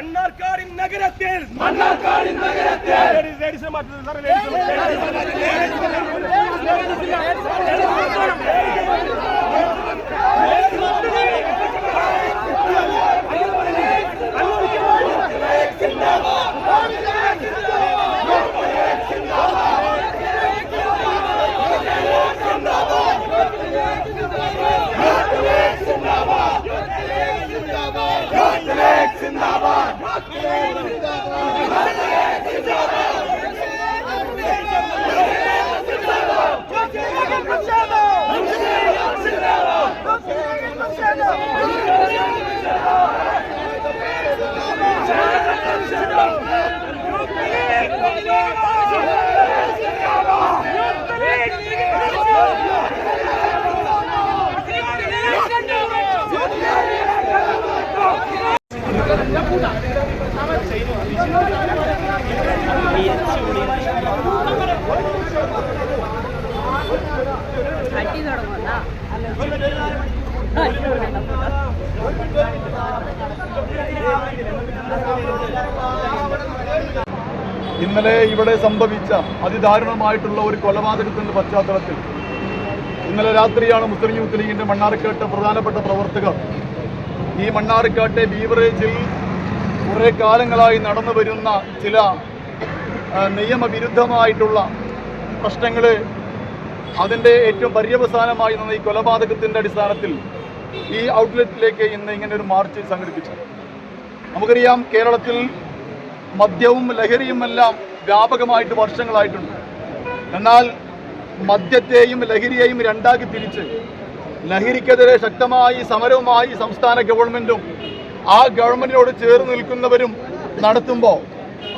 மன்னார்காடின் நகரத்தில் மன்னார்காடின் நகரத்தில் ഇന്നലെ ഇവിടെ സംഭവിച്ച അതിദാരുണമായിട്ടുള്ള ഒരു കൊലപാതകത്തിന്റെ പശ്ചാത്തലത്തിൽ ഇന്നലെ രാത്രിയാണ് മുസ്ലിം യൂത്ത് ലീഗിന്റെ മണ്ണാർക്കാട്ട് പ്രധാനപ്പെട്ട പ്രവർത്തകർ. ഈ മണ്ണാർക്കാട്ടെ ബീവറേജിൽ കുറെ കാലങ്ങളായി നടന്നു വരുന്ന ചില നിയമവിരുദ്ധമായിട്ടുള്ള പ്രശ്നങ്ങൾ അതിന്റെ ഏറ്റവും പര്യവസാനമായി നിന്ന ഈ കൊലപാതകത്തിന്റെ അടിസ്ഥാനത്തിൽ ഈ ഔട്ട്ലെറ്റിലേക്ക് ഇന്ന് ഇങ്ങനെ ഒരു മാർച്ച് സംഘടിപ്പിച്ചത് നമുക്കറിയാം കേരളത്തിൽ മദ്യവും ലഹരിയുമെല്ലാം വ്യാപകമായിട്ട് വർഷങ്ങളായിട്ടുണ്ട്. എന്നാൽ മദ്യത്തെയും ലഹരിയെയും രണ്ടാക്കി തിരിച്ച് ലഹരിക്കെതിരെ ശക്തമായി സമരവുമായി സംസ്ഥാന ഗവൺമെന്റും ആ ഗവൺമെന്റിനോട് ചേർന്ന് നിൽക്കുന്നവരും നടത്തുമ്പോൾ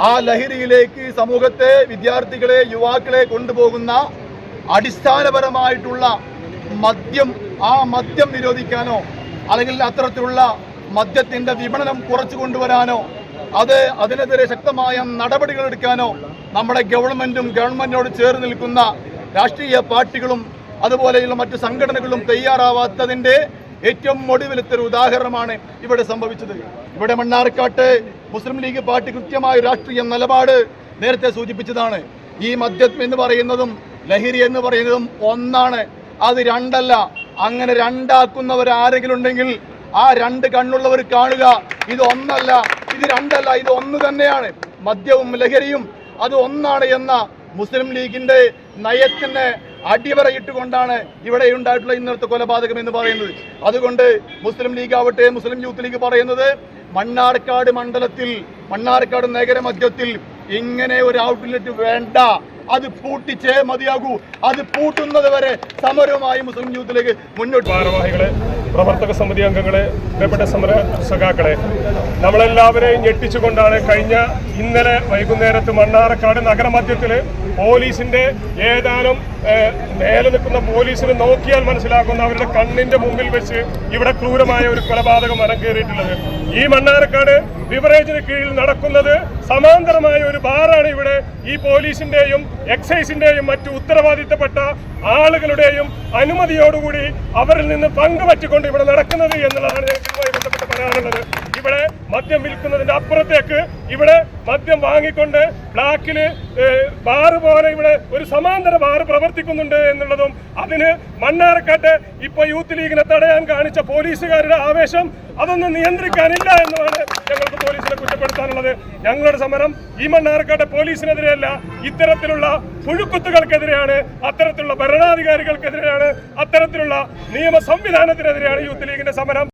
ആ ലഹരിയിലേക്ക് സമൂഹത്തെ വിദ്യാർത്ഥികളെ യുവാക്കളെ കൊണ്ടുപോകുന്ന അടിസ്ഥാനപരമായിട്ടുള്ള മദ്യം ആ മദ്യം നിരോധിക്കാനോ അല്ലെങ്കിൽ അത്തരത്തിലുള്ള മദ്യത്തിന്റെ വിപണനം കുറച്ചു കൊണ്ടുവരാനോ അത് അതിനെതിരെ ശക്തമായ നടപടികൾ എടുക്കാനോ നമ്മുടെ ഗവൺമെന്റും ഗവൺമെന്റിനോട് ചേർന്ന് നിൽക്കുന്ന രാഷ്ട്രീയ പാർട്ടികളും അതുപോലെയുള്ള മറ്റ് സംഘടനകളും തയ്യാറാവാത്തതിന്റെ ഏറ്റവും ഒടുവിലത്തെ ഒരു ഉദാഹരണമാണ് ഇവിടെ സംഭവിച്ചത്. ഇവിടെ മണ്ണാർക്കാട്ട് മുസ്ലിം ലീഗ് പാർട്ടി കൃത്യമായ രാഷ്ട്രീയ നിലപാട് നേരത്തെ സൂചിപ്പിച്ചതാണ്. ഈ മദ്യം എന്ന് പറയുന്നതും ലഹരി എന്ന് പറയുന്നതും ഒന്നാണ്. അത് രണ്ടല്ല. അങ്ങനെ രണ്ടാക്കുന്നവർ ആരെങ്കിലും ഉണ്ടെങ്കിൽ ആ രണ്ട് കണ്ണുള്ളവർ കാണുക. ഇത് ഒന്നല്ല. ഇത് രണ്ടല്ല. ഇത് ഒന്ന് തന്നെയാണ്. മദ്യവും ലഹരിയും അത് ഒന്നാണ് എന്ന മുസ്ലിം ലീഗിന്റെ നയത്തിന് അടിവരയിട്ടുകൊണ്ടാണ് ഇവിടെ ഉണ്ടായിട്ടുള്ള ഇന്നത്തെ കൊലപാതകം എന്ന് പറയുന്നത്. അതുകൊണ്ട് മുസ്ലിം ലീഗ് ആവട്ടെ മുസ്ലിം യൂത്ത് ലീഗ് പറയുന്നത് മണ്ണാർക്കാട് മണ്ഡലത്തിൽ മണ്ണാർക്കാട് നഗര മധ്യത്തിൽ ഇങ്ങനെ ഒരു ഔട്ട്ലെറ്റ് വേണ്ട. അത് പൂട്ടിച്ചേ മതിയാകൂ. അത് പൂട്ടുന്നത് വരെ സമരവുമായി മുസ്ലിം യൂത്തിലേക്ക് മുന്നോട്ട് ഭാരവാഹികളെ പ്രവർത്തക സമിതി അംഗങ്ങളെ പ്രിയപ്പെട്ട സമര സഖാക്കളെ നമ്മളെല്ലാവരെയും ഞെട്ടിച്ചുകൊണ്ടാണ് കഴിഞ്ഞ ഇന്നലെ വൈകുന്നേരത്ത് മണ്ണാറക്കാട് നഗരമധ്യത്തിൽ പോലീസിന്റെ ഏതാനും മേലെ നിൽക്കുന്ന പോലീസിന് നോക്കിയാൽ മനസ്സിലാക്കുന്ന അവരുടെ കണ്ണിന്റെ മുമ്പിൽ വെച്ച് ഇവിടെ ക്രൂരമായ ഒരു കൊലപാതകം അരങ്ങേറിയിട്ടുള്ളത്. ഈ മണ്ണാറക്കാട് ബിവറേജിന് കീഴിൽ നടക്കുന്നത് സമാന്തരമായ ഒരു ബാറാണ് ഇവിടെ ഈ പോലീസിന്റെയും എക്സൈസിന്റെയും മറ്റു ഉത്തരവാദിത്തപ്പെട്ട ആളുകളുടെയും അനുമതിയോടുകൂടി അവരിൽ നിന്ന് പങ്കുപറ്റിക്കൊണ്ട് ഇവിടെ നടക്കുന്നത് എന്നുള്ളതാണ് ഞങ്ങൾക്ക് ഇതുമായി ബന്ധപ്പെട്ട് പറയാനുള്ളത്. ഇവിടെ മദ്യം വിൽക്കുന്നതിന്റെ അപ്പുറത്തേക്ക് ഇവിടെ മദ്യം വാങ്ങിക്കൊണ്ട് ബ്ലാക്കിൽ ബാറ് പോലെ ഇവിടെ ഒരു സമാന്തര ബാറ് പ്രവർത്തിക്കുന്നുണ്ട് എന്നുള്ളതും അതിന് മണ്ണാർക്കാട്ട് ഇപ്പൊ യൂത്ത് ലീഗിനെ തടയാൻ കാണിച്ച പോലീസുകാരുടെ ആവേശം അതൊന്നും നിയന്ത്രിക്കാനില്ല എന്നുമാണ് ഞങ്ങൾക്ക് പോലീസിനെ കുറ്റപ്പെടുത്താനുള്ളത്. ഞങ്ങളുടെ സമരം ഈ മണ്ണാർക്കാട്ടെ പോലീസിനെതിരെയല്ല ഇത്തരത്തിലുള്ള പുഴുക്കുത്തുകൾക്കെതിരെയാണ് അത്തരത്തിലുള്ള ഭരണാധികാരികൾക്കെതിരെയാണ് അത്തരത്തിലുള്ള നിയമ സംവിധാനത്തിനെതിരെയാണ് യൂത്ത് ലീഗിന്റെ സമരം.